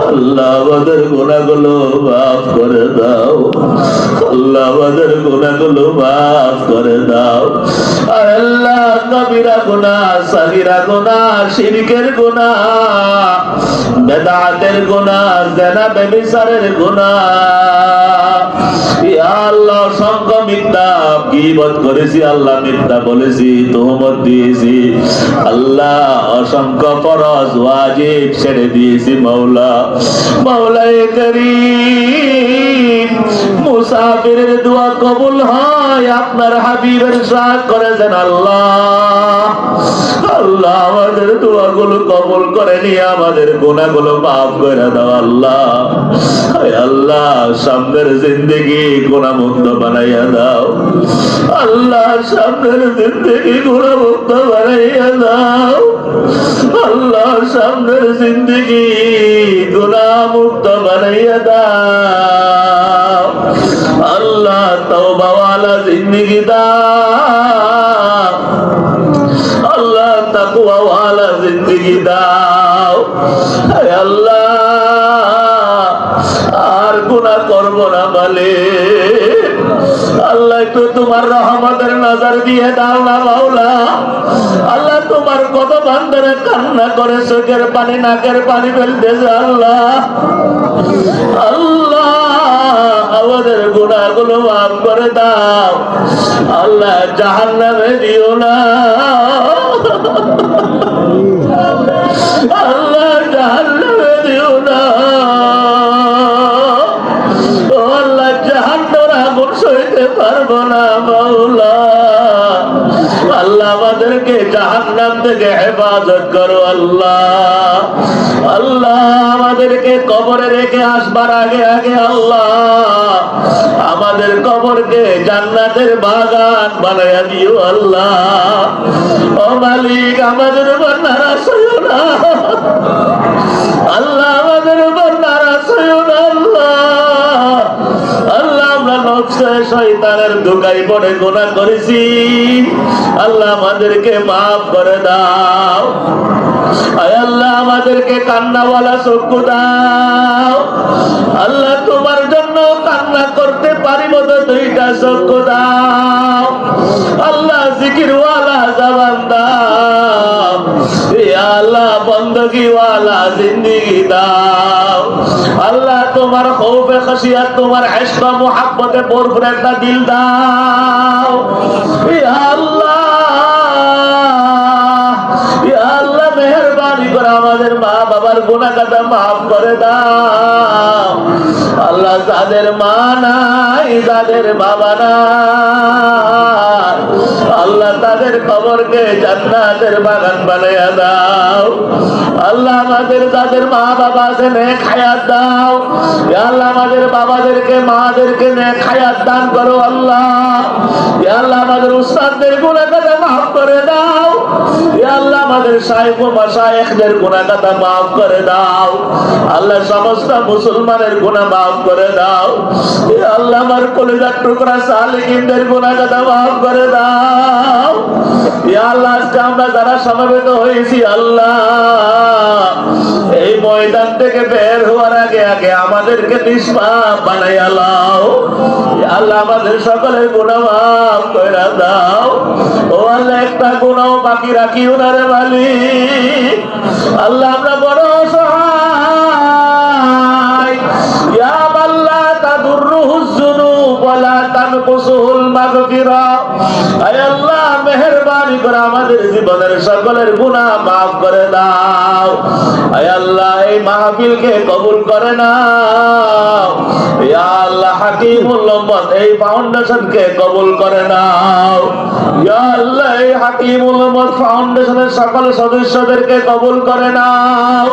আল্লাহ গুণাগুলো মাফ করে দাও। গুণাগুলো মাফ করে দাও। আর আল্লাহ কবিরা গোনা সাগিরা গোনা শিরকের গোনা বেদাতের গোনা জেনা বেবিসারের গুণা। ইয়া অসংখ্য মিথ্যা গীবত করেছি, আল্লাহ মিথ্যা বলেছি, তোহমত দিয়েছি। আল্লাহ অসংখ্য ফরজ ওয়াজিব ছেড়ে দিয়েছি, মাওলা। মাওলায়ে করিম, মুসাফিরের দোয়া কবুল হয়, আপনার হাবিবের সাথ করেছেন আল্লাহ। আল্লাহ আমাদের দোয়াগুলো কবুল করে নিয়ে আমাদের গুণাগুলো মাফ করে দাও, আল্লাহ। আল্লাহ, সামনের জিন্দগি গুণামুক্ত বানাইয়া দাও। আল্লাহ, সামনের জিন্দগি গুণামুক্ত বানাইয়া দাও। আল্লাহ, সামনের জিন্দগি গুণামুক্ত বানাইয়া দাও। আল্লাহ, তওবাওয়ালা জিন্দগি দাও। ওয়ালা দাও। আল্লাহ, আর গুনাহ করব না বলে। আল্লাহ, একটু তোমার রহমতের নজর দিয়ে দাও না মাওলা। আল্লাহ, তোমার কত বান্ধরে কান্না করে চোখের পানি, নাকের পানি ফেলতেছে আল্লাহ। আল্লাহ, আমাদের গুণাগুলো মাফ করে দাও। আল্লাহ জাহান নামে দিও না। পারব না, মাওলা। আল্লাহ আমাদেরকে জাহান্নাম থেকে হেফাজত করো, আল্লাহ। আল্লাহ আমাদেরকে কবরে রেখে আসবার আগে আগে আল্লাহ। আমাদের কবরকে জান্নাতের বাগান বানাইয়া দিও, আল্লাহ। ও মালিক, আমাদের উপর নারাজ আল্লাহ আমাদের উপর নকশা শয়তানের দোকাই পড়ে গোনা করেছি। আল্লাহ আমাদেরকে মাফ করে দাও। আল্লাহ আমাদেরকে কান্নাওয়ালা চক্ষু দাও। আল্লাহ তোমার জন্য কান্না করতে পারি মতো দুইটা চক্ষু দাও। আল্লাহ জিকিরওয়ালা জবান দাও। আল্লাহ বন্দগিওয়ালা জিন্দিগি দাও আল্লাহ তোমার খৌফে খসিয়াত, তোমার ইশক মোহাব্বতে ভরপুর একটা দিল দাও আল্লাহ ইয়া করে আমাদের মা বাবার গুনাহ কাটা মাফ করে দাও। আল্লাহ যাদের মা নাই, যাদের বাবা নাই আল্লাহ তাদের কবরকে জান্নাতের বাগান বানাইয়া দাও। আল্লাহ আমাদের যাদের মা বাবা আছে, নেক হায়াত দাও। আল্লাহ আমাদের বাবাদেরকে, মাদেরকে নেক হায়াত দান করো আল্লাহ। আল্লাহ আমাদের উস্তাদদের গুনাহ কাটা মাফ করে দাও। আল্লাহ আমাদের শাইখ ও মাশায়েখদের গুনাহ কাটা মাফ করে দাও। আল্লাহ সমস্ত মুসলমানের গুনাহ মাফ করে দাও। আল্লাহ আমার কলিজার টুকরা সালিহিনদের গুনাহ কাটা মাফ করে দাও। আল্লাহ, আজকে আমরা যারা সমবেত হয়েছি, আল্লাহ, এই ময়দান থেকে বের হওয়ার আগে আগে আমাদেরকে নিষ্পাপ বানাইয়া লাও। ইয়া আল্লাহ, আমাদের সকলের গুনাহ করে দাও। ও আল্লাহ, একটা গুনাহ বাকি রাখিও না রে আল্লাহ, আমরা বড় অসহায়। আল্লাহ তাদুররুহুজ যুনুব ওয়ালা তানকুসুহুল মাগফিরা আয় আল্লাহ মেহেরবানি করে আমাদের জীবনের সকলের গুনাহ মাফ করে দাও। আয় আল্লাহ, এই মাহফিলকে কবুল করে আল্লাহ হাকিমুল এই ফাউন্ডেশনকে কবুল করে নাও। আল্লাহ, এই হাকিমুল ফাউন্ডেশনের সকল সদস্যদেরকে কবুল করে নাও।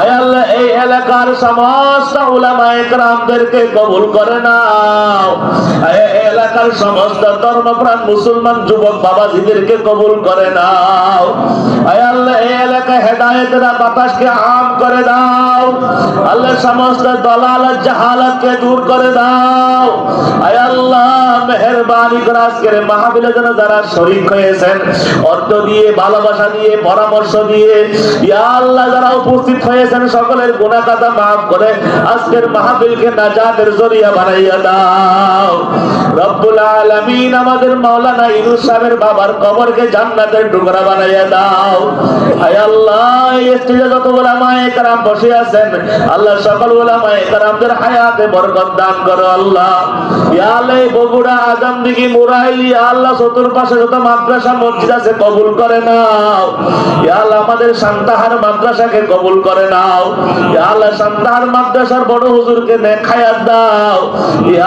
আয় আল্লাহ, এই এলাকার সমস্ত উলামায়ে কেরামদেরকে কবুল করে নাও। এলাকার সমস্ত ধর্মপ্রাণ মুসলমান যুবক বাবাজিদেরকে কবুল করে আল্লাহ হেদায়েতেরা বাতাসকে আম করে দাও। আল্লাহ সমস্ত দলাল দূর করে দাও। আয় আল্লাহ, মেহেরবানি করে আজকের যারা হয়েছেন, অর্থ দিয়ে, ভালোবাসা দিয়ে, পরামর্শ দিয়ে, ইয়া আল্লাহ যারা উপস্থিত হয়েছেন, সকলের গুনাহ কথা মাফ করে আজকের মাহফিলকে নাজাতের জরিয়া বানাইয়া দাও। রব্বুল আলামিন আমাদের মাওলানা ইউনুস বাবার কবরকে জান্নাতের টুকরা বানাইয়া দাও। হায় আল্লাহ এই স্টেজে যত আল্লাহ আল্লাহ। আল্লাহ আল্লাহ মাদ্রাসা, মসজিদ কবুল করে নাও। ইয়া আল্লাহ, আমাদের সান্তাহার মাদ্রাসাকে কবুল করে নাও। আল্লাহ, সান্তাহার মাদ্রাসার বড় হুজুরকে নেক হায়াত দাও। ইয়া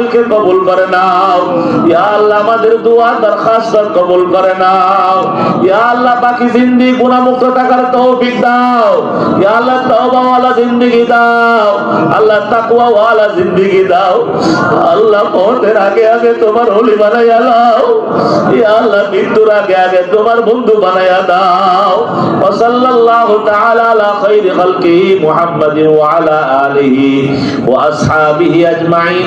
মাহফিলকে কবুল করে নাও। ইয়া আল্লাহ আমাদের দোয়া দরখাস্ত কবুল করে নাও। ইয়া আল্লাহ বাকি জিন্দি গুনাহমুক্ত থাকার তৌফিক দাও। ইয়া আল্লাহ তওবা ওয়ালা জিন্দেগি দাও। আল্লাহ তাকওয়া ওয়ালা জিন্দেগি দাও। আল্লাহ মৌতের আগে আগে তোমার হোলি বানাইয়া দাও। ইয়া আল্লাহ মৃত্যুর আগে আগে তোমার বন্ধু বানাইয়া দাও। ওয়া সাল্লাল্লাহু তাআলা আলা খাইরি খালকিহি মুহাম্মাদিন ওয়া আলা আলিহি ওয়া আসহাবিহি আজমাইন